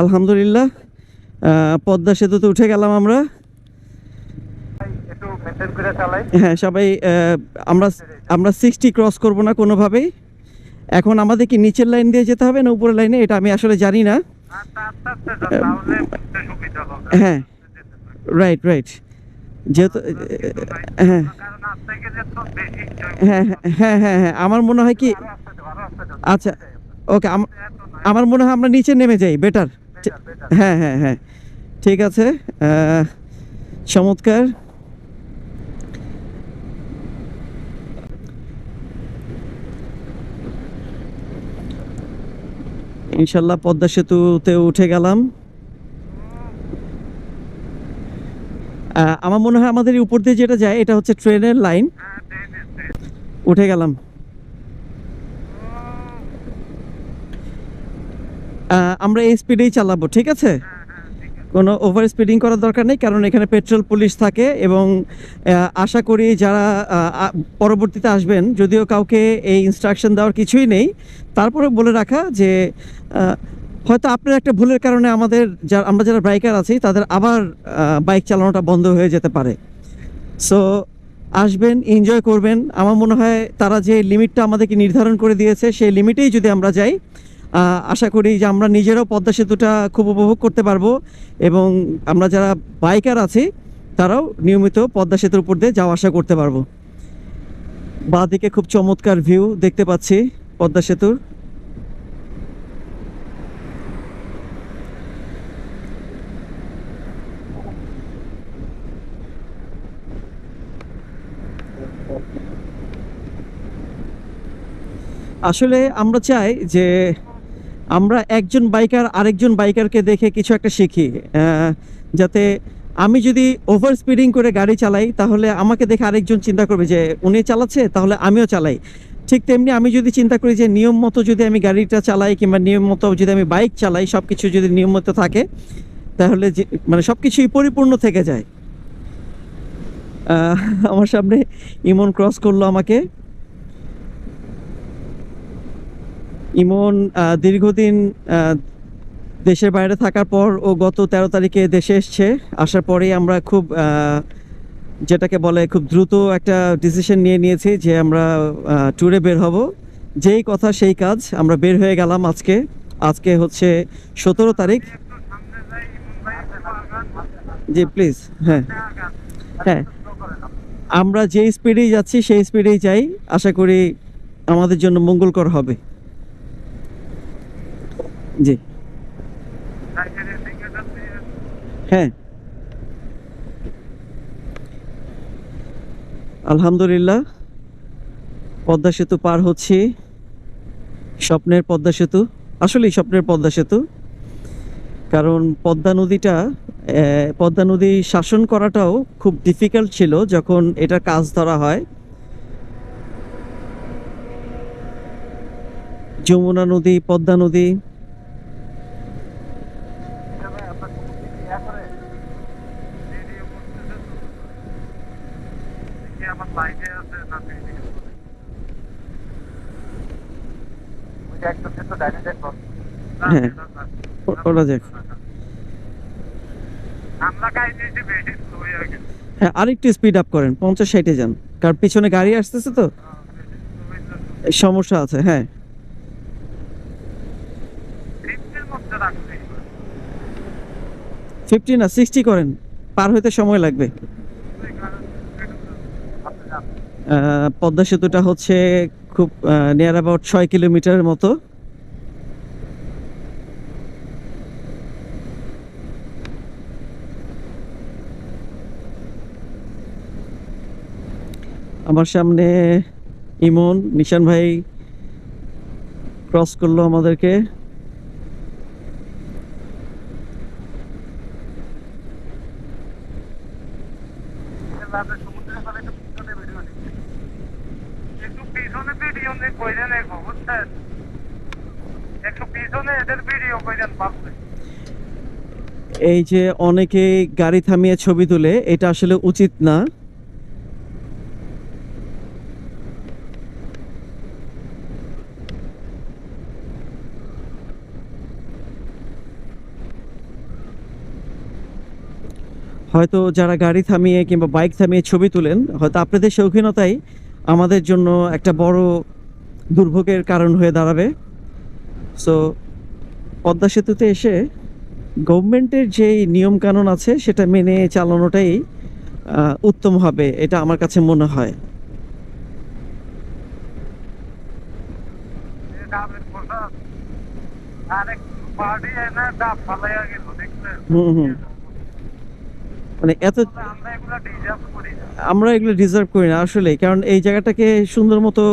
আলহামদুলিল্লাহ। পদ্মা সেতুতে উঠে গেলাম আমরা। হ্যাঁ সবাই আমরা আমরা সিক্সটি ক্রস করব না কোনোভাবেই। এখন আমাদের কি নিচের লাইন দিয়ে যেতে হবে না উপরের লাইনে এটা আমি আসলে জানি না। হ্যাঁ রাইট রাইট যেহেতু হ্যাঁ। হ্যাঁ হ্যাঁ হ্যাঁ হ্যাঁ আমার মনে হয় কি। আচ্ছা ওকে আমার মনে হয় আমরা নিচে নেমে যাই বেটার। হ্যাঁ হ্যাঁ হ্যাঁ। ঠিক আছে চমৎকার। ইনশাল্লাহ পদ্মা সেতুতে উঠে গেলাম। আমার মনে হয় আমাদের উপর দিয়ে যেটা যায়, এটা হচ্ছে ট্রেনের লাইন। উঠে গেলাম। আমরা এই স্পিডেই চালাবো, ঠিক আছে। কোনো ওভার স্পিডিং করার দরকার নেই, কারণ এখানে পেট্রোল পুলিশ থাকে এবং আশা করি যারা পরবর্তীতে আসবেন, যদিও কাউকে এই ইনস্ট্রাকশন দেওয়ার কিছুই নেই, তারপরে বলে রাখা যে হয়তো আপনার একটা ভুলের কারণে আমাদের যা, আমরা যারা বাইকার আছি, তাদের আবার বাইক চালানোটা বন্ধ হয়ে যেতে পারে সো আসবেন এনজয় করবেন আমার মনে হয় তারা যে লিমিটটা আমাদেরকে নির্ধারণ করে দিয়েছে, সেই লিমিটেই যদি আমরা যাই আশা করি যে আমরা নিজেরাও পদ্মা সেতুটা খুব উপভোগ করতে পারব এবং আমরা যারা বাইকার আছি, তারাও নিয়মিত পদ্মা সেতুর উপর দিয়ে যাওয়া আসা করতে পারব। বাঁ দিকে খুব চমৎকার ভিউ দেখতে পাচ্ছি পদ্মা সেতুর। আসলে আমরা চাই যে আমরা একজন বাইকার আরেকজন বাইকারকে দেখে কিছু একটা শিখি। যাতে আমি যদি ওভার স্পিডিং করে গাড়ি চালাই, তাহলে আমাকে দেখে আরেকজন চিন্তা করবে যে, উনি চালাচ্ছে? তাহলে আমিও চালাই। ঠিক তেমনি আমি যদি চিন্তা করি যে, নিয়ম মতো যদি আমি গাড়িটা চালাই কিংবা নিয়ম মতো যদি আমি বাইক চালাই সব কিছু যদি নিয়ম মতো থাকে, তাহলে যে মানে সব কিছুই পরিপূর্ণ থেকে যায়। আমার সামনে ইমন ক্রস করল আমাকে। ইমন দীর্ঘদিন দেশের বাইরে থাকার পর ও গত তেরো তারিখে দেশে এসছে। আসার পরেই আমরা খুব যেটাকে বলে খুব দ্রুত একটা ডিসিশন নিয়ে নিয়েছি যে আমরা ট্যুরে বের হব। যেই কথা সেই কাজ, আমরা বের হয়ে গেলাম আজকে। আজকে হচ্ছে সতেরো তারিখ। জি প্লিজ হ্যাঁ। হ্যাঁ। আমরা যেই স্পিডেই যাচ্ছি, সেই স্পিডেই যাই। আশা করি আমাদের জন্য মঙ্গলকর হবে। জি। হ্যাঁ। আলহামদুলিল্লাহ, পদ্মা সেতু পার হচ্ছি। স্বপ্নের পদ্মা সেতু, আসলেই স্বপ্নের পদ্মা সেতু। কারণ পদ্মা নদীটা পদ্মা নদী শাসন করাটাও খুব ডিফিকাল্ট ছিল যখন এটা কাজ ধরা হয়। যমুনা নদী, পদ্মা নদী ভাই, আপনার কোনো কিছু ইয়া করে? ভিডিও করতেছে তো। দেখি আমার লাইনে আছে না ভিডিও করে। ওই যে একটা সেতু ডাইনে দেখো। না, হ্যাঁ। এটা না। বেশি স্লো হয়ে হ্যাঁ আরেকটু স্পিড আপ করেন পঞ্চাশ ষাটে যান। কারণ পিছনে গাড়ি আসতেছে তো। সমস্যা আছে হ্যাঁ। ফিফটি না সিক্সটি করেন পার হইতে সময় লাগবে। পদ্মা সেতুটা হচ্ছে খুব নিয়ার অ্যাবাউট ছয় কিলোমিটারের মতো। আমার সামনে ইমন নিশান ভাই ক্রস করল আমাদেরকে। এই যে অনেকে গাড়ি থামিয়ে ছবি তুলে এটা আসলে উচিত না। হয়তো যারা গাড়ি থামিয়ে কিংবা বাইক থামিয়ে ছবি তুলেন, হয়তো আপনাদের শৌখিনতাই আমাদের জন্য একটা বড় দুর্ভোগের কারণ হয়ে দাঁড়াবে। সো পদ্মা সেতুতে এসে গভর্নমেন্টের যেই নিয়মকানুন আছে, সেটা মেনে চালানোটাই উত্তম হবে, এটা আমার কাছে মনে হয়। হুম ডাবের মানে এত আমরা এগুলো ডিজার্ভ করি না আসলে কারণ এই জায়গাটাকে সুন্দর মতো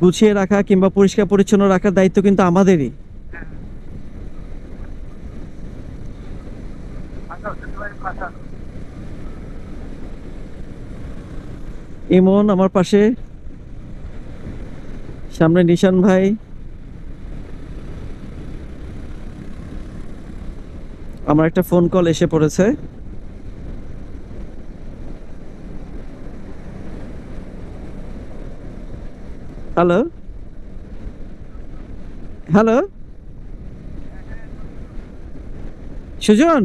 গুছিয়ে রাখা কিংবা পরিষ্কার পরিচ্ছন্ন রাখার দায়িত্ব কিন্তু আমাদেরই। ইমন, আমার পাশে। সামনে নিশান ভাই। আমার একটা ফোন কল এসে পড়েছে। Hello hello Sujon?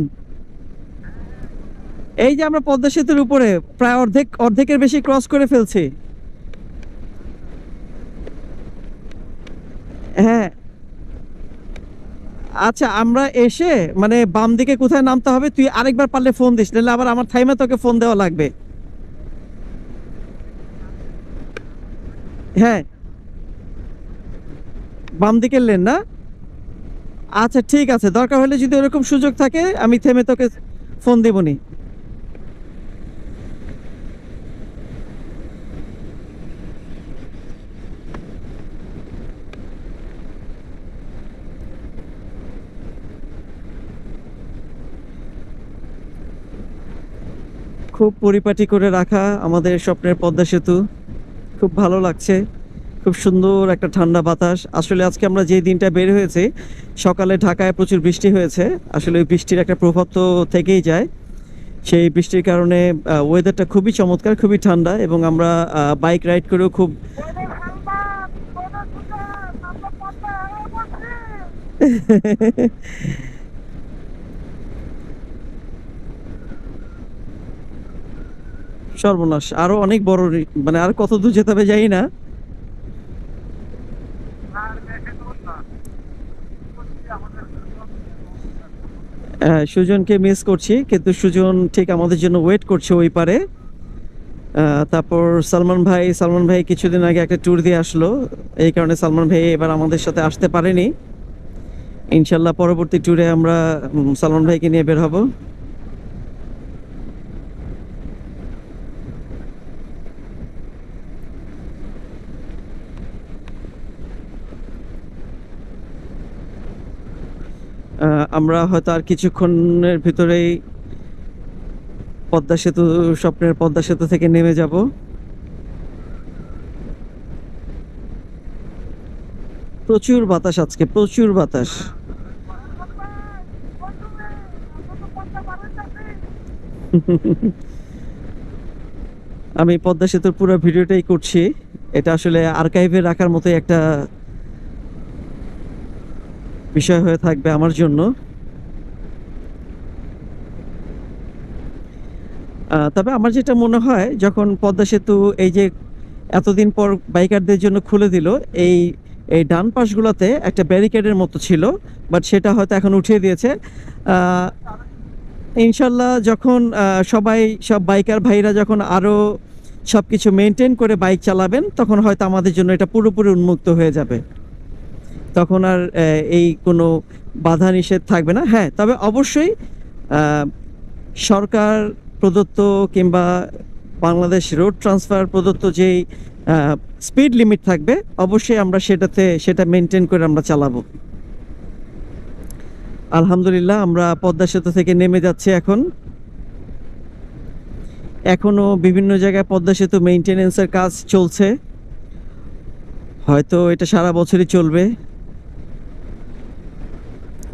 এই যে আমরা পদ্মা সেতুর উপরে, প্রায় অর্ধেক, অর্ধেকের বেশি ক্রস করে ফেলছি। হ্যাঁ। আচ্ছা আমরা এসে মানে বাম দিকে কোথায় নামতে হবে, তুই আরেকবার পারলে ফোন দিস, নাহলে আবার আমার থাইমে তোকে ফোন দেওয়া লাগবে। হ্যাঁ। বাম দিকের লেন না? আচ্ছা ঠিক আছে। দরকার হলে যদি ওরকম সুযোগ থাকে, আমি থেমে তোকে ফোন দেবনি। খুব পরিপাটি করে রাখা আমাদের স্বপ্নের পদ্মা সেতু। খুব ভালো লাগছে। খুব সুন্দর একটা ঠান্ডা বাতাস। আসলে আজকে আমরা যে দিনটা বের হয়েছে, সকালে ঢাকায় প্রচুর বৃষ্টি হয়েছে। আসলে ওই বৃষ্টির একটা প্রভাব তো থেকেই যায়। সেই বৃষ্টির কারণে ওয়েদারটা খুবই চমৎকার, খুবই ঠান্ডা এবং আমরা বাইক রাইড করেও খুব সর্বনাশ। আরও অনেক বড় মানে আর কত দূর যেতে হবে জানি না আর বেশি দূর না আমাদের আহ, সুজনকে মিস করছি, কিন্তু সুজন ঠিক আমাদের জন্য ওয়েট করছে ওই পারে। তারপর সালমান ভাই সালমান ভাই কিছুদিন আগে একটা ট্যুর দিয়ে আসলো। এই কারণে সালমান ভাই এবার আমাদের সাথে আসতে পারেনি। ইনশাল্লাহ পরবর্তী ট্যুরে আমরা সালমান ভাইকে নিয়ে বের হব। আমরা হয়তো আর কিছুক্ষণের ভিতরেই পদ্মা সেতু, স্বপ্নের পদ্মা সেতু থেকে নেমে যাব। প্রচুর বাতাস আজকে, প্রচুর বাতাস। আমি পদ্মা সেতুর পুরো ভিডিওটাই করছি। এটা আসলে আর্কাইভে রাখার মতোই একটা বিষয় হয়ে থাকবে আমার জন্য। তবে আমার যেটা মনে হয়, যখন পদ্মা সেতু এই যে এতদিন পর বাইকারদের জন্য খুলে দিল, এই এই ডান পাশগুলোতে একটা ব্যারিকেডের মতো ছিল বাট সেটা হয়তো এখন উঠিয়ে দিয়েছে। ইনশাল্লাহ যখন সবাই, সব বাইকার ভাইরা যখন আরও সব কিছু মেনটেন করে বাইক চালাবেন, তখন হয়তো আমাদের জন্য এটা পুরোপুরি উন্মুক্ত হয়ে যাবে। তখন আর এই কোনো বাধা নিষেধ থাকবে না। হ্যাঁ তবে অবশ্যই সরকার প্রদত্ত কিংবা বাংলাদেশ রোড ট্রান্সফার প্রদত্ত যেই স্পিড লিমিট থাকবে, অবশ্যই আমরা সেটাতে, সেটা মেনটেন করে আমরা চালাবো। আলহামদুলিল্লাহ, আমরা পদ্মা সেতু থেকে নেমে যাচ্ছি এখন। এখনও বিভিন্ন জায়গায় পদ্মা সেতু মেনটেনেন্সের কাজ চলছে। হয়তো এটা সারা বছরই চলবে।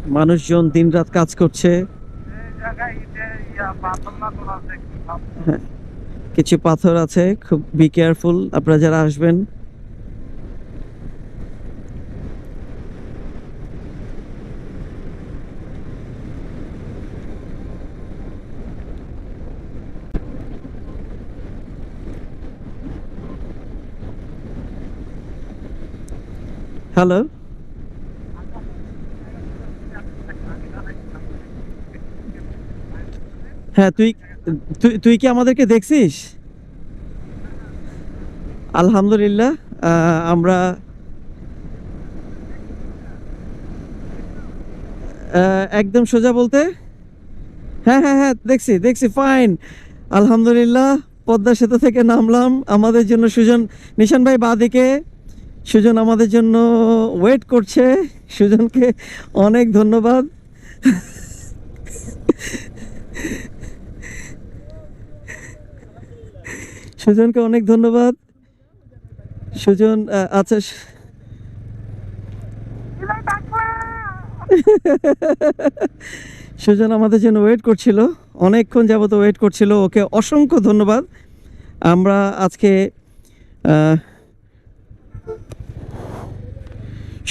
মানুষজন দিনরাত কাজ করছে। হ্যাঁ, কিছু পাথর আছে খুব বি কেয়ারফুল আপনারা যারা আসবেন। হ্যালো হ্যাঁ তুই তুই কি আমাদেরকে দেখছিস? আলহামদুলিল্লাহ আমরা একদম সোজা বলতে? হ্যাঁ হ্যাঁ হ্যাঁ দেখছি দেখছি ফাইন আলহামদুলিল্লাহ, পদ্মা সেতু থেকে নামলাম। আমাদের জন্য সুজন, নিশান ভাই বাদিকে। সুজন আমাদের জন্য ওয়েট করছে। সুজনকে অনেক ধন্যবাদ। সুজনকে অনেক ধন্যবাদ। সুজন আচ্ছা সুজন আমাদের জন্য ওয়েট করছিল। অনেকক্ষণ যাবত ওয়েট করছিল। ওকে অসংখ্য ধন্যবাদ। আমরা আজকে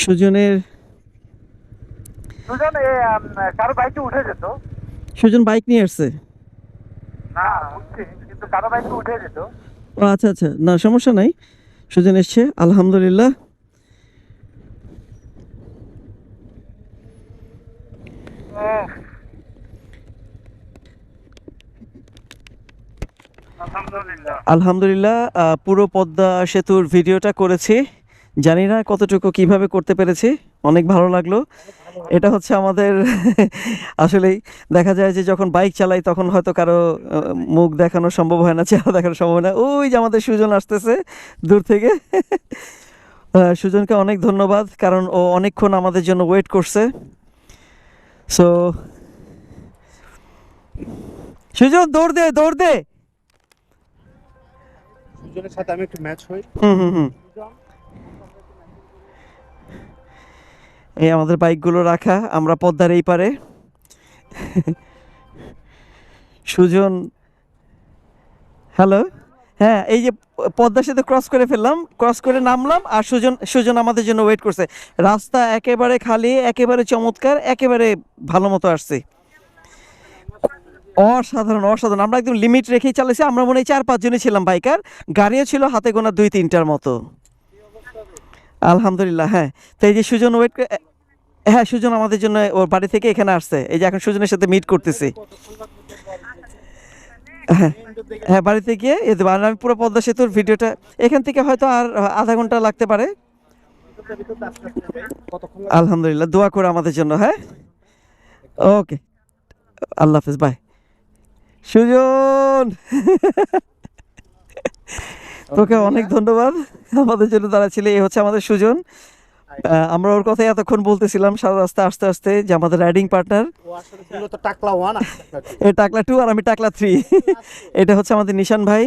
সুজনের সুজন বাইক নিয়ে আসছে। না বুঝছি কিন্তু উঠে যেত। ও আচ্ছা আচ্ছা। না সমস্যা নাই। সুজন এসছে আলহামদুলিল্লাহ। আলহামদুলিল্লাহ। পুরো পদ্মা সেতুর ভিডিওটা করেছি। জানি না কতটুকু কীভাবে করতে পেরেছি। অনেক ভালো লাগল। এটা হচ্ছে আমাদের আসলেই দেখা যায় যে যখন বাইক চালাই তখন হয়তো কারও মুখ দেখানো সম্ভব হয় না চেহারা দেখানো সম্ভব হয় না। ওই যে আমাদের সুজন আসতেছে দূর থেকে। সুজনকে অনেক ধন্যবাদ কারণ ও অনেকক্ষণ আমাদের জন্য ওয়েট করছে। সো সুজন দৌড় দে দৌড় দে। দুজনের সাথে আমি একটু ম্যাচ হই। হুম হুম হুম। এই আমাদের বাইকগুলো রাখা, আমরা পদ্মার এই পারে। সুজন, হ্যালো? হ্যাঁ এই যে পদ্মার সাথে ক্রস করে ফেললাম ক্রস করে নামলাম, আর সুজন সুজন আমাদের জন্য ওয়েট করছে। রাস্তা একেবারে খালি, একেবারে চমৎকার, একেবারে ভালো মতো আসছে। অসাধারণ অসাধারণ। আমরা একদম লিমিট রেখেই চালাইছি, আমরা মনে হয় চার পাঁচজনই ছিলাম বাইকার গাড়িও ছিল হাতে গোনা দুই, তিনটার মতো। আলহামদুলিল্লাহ হ্যাঁ। তো এই যে সুজন ওয়েট হ্যাঁ সুজন আমাদের জন্য ওর বাড়ি থেকে এখানে আসছে। এই যে এখন সুজনের সাথে মিট করতেছি। হ্যাঁ হ্যাঁ বাড়িতে গিয়ে এ দেবো আর আমি পুরো পদ্মা সেতুর ভিডিওটা। এখান থেকে হয়তো আর আধা ঘণ্টা লাগতে পারে। আলহামদুলিল্লাহ, দোয়া করে আমাদের জন্য হ্যাঁ? ওকে আল্লাহ হাফিজ বাই সুজন! তোকে অনেক ধন্যবাদ। আমাদের জন্য তারা ছিল এই হচ্ছে আমাদের সুজন। আমরা ওর কথাই এতক্ষণ বলতেছিলাম সারা রাস্তা আস্তে আস্তে যে আমাদের রাইডিং পার্টনার টাকলা ওয়ান এ টাকলা টু আর আমি টাকলা থ্রি এটা হচ্ছে আমাদের নিশান ভাই।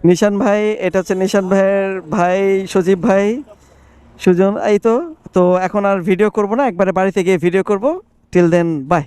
নিশান ভাই এটা হচ্ছে নিশান ভাইয়ের ভাই সজীব ভাই সুজন এই তো। তো এখন আর ভিডিও করব না একবারে বাড়িতে গিয়ে ভিডিও করব। Till then by